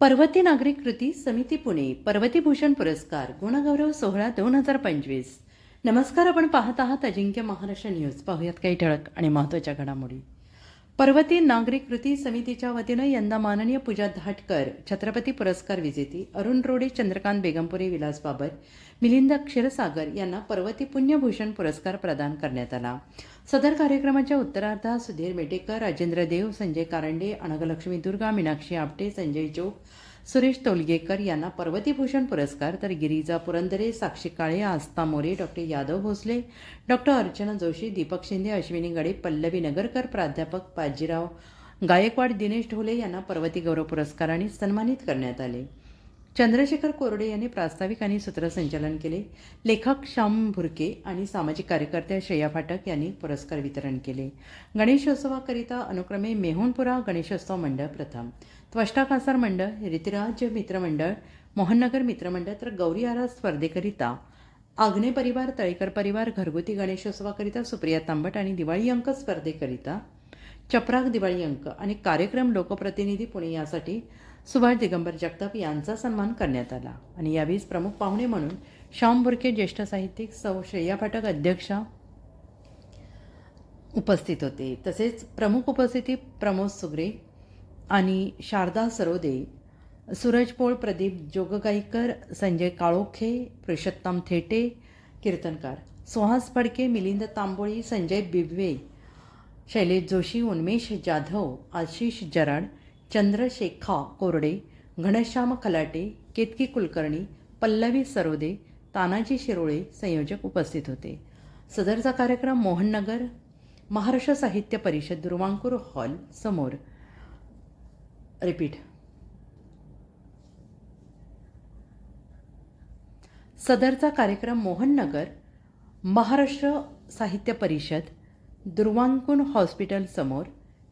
पर्वती नागरिक कृती समिती पुणे पर्वती भूषण पुरस्कार गुणगौरव सोहळा दोन हजार पंचवीस. नमस्कार आपण पाहत आहात अजिंक्य महाराष्ट्र न्यूज. पाहूयात काही ठळक आणि महत्त्वाच्या घडामोडी. पर्वती नागरिक कृती समितीच्या वतीनं यंदा माननीय पूजा धाटकर छत्रपती पुरस्कार विजेती अरुण रोडे चंद्रकांत बेगमपुरे विलास बाबर मिलिंद क्षीरसागर यांना पर्वती पुण्यभूषण पुरस्कार प्रदान करण्यात आला. सदर कार्यक्रमाच्या उत्तरार्धात सुधीर मेटेकर राजेंद्र देव संजय कारंडे अनगलक्ष्मी दुर्गा मीनाक्षी आपटे संजय चोक सुरेश तोलगेकर यांना पर्वतीभूषण पुरस्कार तर गिरिजा पुरंदरे साक्षी काळे आस्था मोरे डॉक्टर यादव भोसले डॉक्टर अर्चना जोशी दीपक शिंदे अश्विनी गडे पल्लवी नगरकर प्राध्यापक पाजीराव गायकवाड दिनेश ढोले यांना पर्वती गौरव पुरस्काराने सन्मानित करण्यात आले. चंद्रशेखर कोरडे यांनी प्रास्ताविक आणि सूत्रसंचालन केले. लेखक श्याम भुरके आणि सामाजिक कार्यकर्त्या श्रेया फाटक यांनी पुरस्कार वितरण केले. गणेशोत्सवाकरिता अनुक्रमे मेहुणपुरा गणेशोत्सव मंडळ प्रथम. त्वष्टा कासार मंडळ रीतिराज मित्रमंडळ मोहननगर मित्रमंडळ तर गौरी आरा स्पर्धेकरिता आग्ने परिवार तळेकर परिवार घरगुती गणेशोत्सवाकरिता सुप्रिया तांबट आणि दिवाळी अंक स्पर्धेकरिता चपराक दिवाळी अंक आणि कार्यक्रम लोकप्रतिनिधी पुणे यासाठी सुभाष दिगंबर जगताप यांचा सन्मान करण्यात आला. आणि यावेळी प्रमुख पाहुणे म्हणून श्याम बुरके ज्येष्ठ साहित्यिक सौ श्रेया फाटक अध्यक्षा उपस्थित होते. तसेच प्रमुख उपस्थिती प्रमोद सुगरे आणि शारदा सरोदे सूरज पोळ प्रदीप जोगगाईकर संजय काळोखे पुरुषोत्तम थेटे कीर्तनकार सुहास फडके मिलिंद तांबोळी संजय बिबवे शैलेश जोशी उन्मेष जाधव आशिष जराड चंद्रशेखा कोरडे घनश्याम खलाटे केतकी कुलकर्णी पल्लवी सरोदे तानाजी शिरोळे संयोजक उपस्थित होते. सदरचा कार्यक्रम मोहननगर महाराष्ट्र साहित्य परिषद दुर्वांकूर हॉल समोर. रिपीट. सदरचा कार्यक्रम मोहननगर महाराष्ट्र साहित्य परिषद दुर्वांकुन हॉस्पिटलसमोर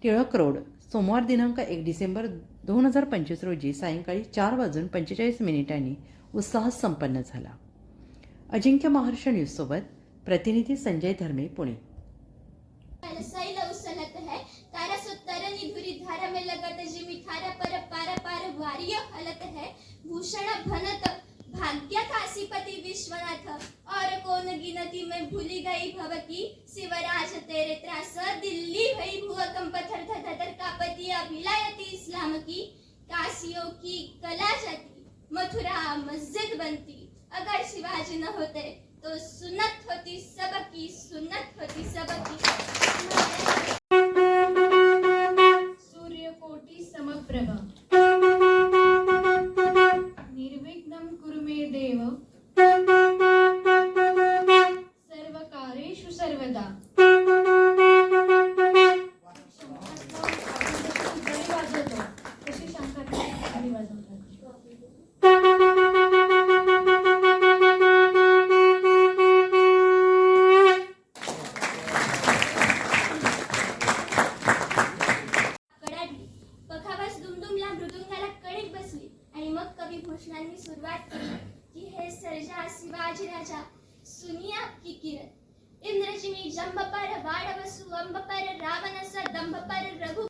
टिळक रोड सोमवार दिनांक एक डिसेंबर दोन हजार पंचवीस रोजी सायंकाळी चार वाजून पंचेचाळीस मिनिटांनी उत्साह संपन्न झाला. अजिंक्य महाराष्ट्र न्यूजसोबत प्रतिनिधी संजय धर्मे पुणे. धारा में लगत जिमी थारा पर पार पार वारिय हलत है भूषण भनत भाग्य काशीपति विश्वनाथ। और कौन गिनती में भूली गई भव की शिवराज तेरे त्रास दिल्ली भई भूकंप थर थर थर थर कापती अभिलायती इस्लाम की। काशियों की कला जाती मथुरा मस्जिद बनती। अगर शिवाजी न होते तो सुनत होती सबकी कवी भूषणांनी सुरुवात केली. की हे सर्जा शिवाजी राजा सुनिया की किरण. ಇಂದ್ರಜಿನಿ ಜಂಬ ಪರ ವಾಡವಸು ಅಂಬ ಪರ ರಾವಣಸ ದಂಬ ಪರ ರಘು